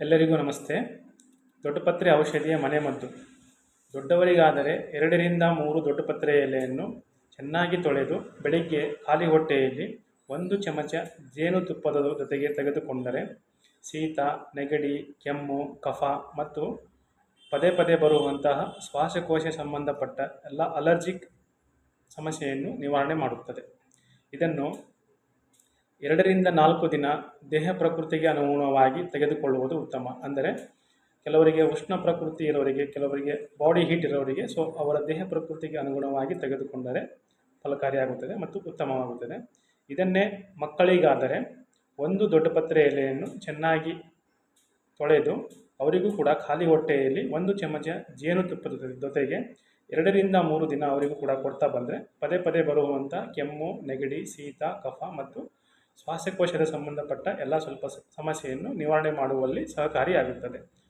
ಎಲ್ಲರಿಗೂ ನಮಸ್ತೆ. ದೊಡ್ಡಪತ್ರೆ ಔಷಧಿಯ ಮನೆಮದ್ದು ದೊಡ್ಡವರಿಗಾದರೆ ಎರಡರಿಂದ ಮೂರು ದೊಡ್ಡಪತ್ರೆ ಎಲೆಯನ್ನು ಚೆನ್ನಾಗಿ ತೊಳೆದು ಬೆಳಿಗ್ಗೆ ಖಾಲಿ ಹೊಟ್ಟೆಯಲ್ಲಿ ಒಂದು ಚಮಚ ಜೇನುತುಪ್ಪದ ಜೊತೆಗೆ ತೆಗೆದುಕೊಂಡರೆ ಶೀತ, ನೆಗಡಿ, ಕೆಮ್ಮು, ಕಫ ಮತ್ತು ಪದೇ ಪದೇ ಬರುವಂತಹ ಶ್ವಾಸಕೋಶ ಸಂಬಂಧಪಟ್ಟ ಎಲ್ಲ ಅಲರ್ಜಿಕ್ ಸಮಸ್ಯೆಯನ್ನು ನಿವಾರಣೆ ಮಾಡುತ್ತದೆ. ಇದನ್ನು ಎರಡರಿಂದ ನಾಲ್ಕು ದಿನ ದೇಹ ಪ್ರಕೃತಿಗೆ ಅನುಗುಣವಾಗಿ ತೆಗೆದುಕೊಳ್ಳುವುದು ಉತ್ತಮ. ಅಂದರೆ ಕೆಲವರಿಗೆ ಉಷ್ಣ ಪ್ರಕೃತಿ ಇರೋರಿಗೆ, ಕೆಲವರಿಗೆ ಬಾಡಿ ಹೀಟ್ ಇರೋರಿಗೆ ಸೊ ಅವರ ದೇಹ ಪ್ರಕೃತಿಗೆ ಅನುಗುಣವಾಗಿ ತೆಗೆದುಕೊಂಡರೆ ಫಲಕಾರಿಯಾಗುತ್ತದೆ ಮತ್ತು ಉತ್ತಮವಾಗುತ್ತದೆ. ಇದನ್ನೇ ಮಕ್ಕಳಿಗಾದರೆ ಒಂದು ದೊಡ್ಡಪತ್ರೆ ಎಲೆಯನ್ನು ಚೆನ್ನಾಗಿ ತೊಳೆದು ಅವರಿಗೂ ಕೂಡ ಖಾಲಿ ಹೊಟ್ಟೆಯಲ್ಲಿ ಒಂದು ಚಮಚ ಜೇನುತುಪ್ಪದ ಜೊತೆ- ಜೊತೆಗೆ ಎರಡರಿಂದ ಮೂರು ದಿನ ಅವರಿಗೂ ಕೂಡ ಕೊಡ್ತಾ ಬಂದರೆ ಪದೇ ಪದೇ ಬರುವಂಥ ಕೆಮ್ಮು, ನೆಗಡಿ, ಶೀತ, ಕಫ ಮತ್ತು ಶ್ವಾಸಕೋಶದ ಸಂಬಂಧಪಟ್ಟ ಎಲ್ಲ ಸ್ವಲ್ಪ ಸಮಸ್ಯೆಯನ್ನು ನಿವಾರಣೆ ಮಾಡುವಲ್ಲಿ ಸಹಕಾರಿಯಾಗುತ್ತದೆ.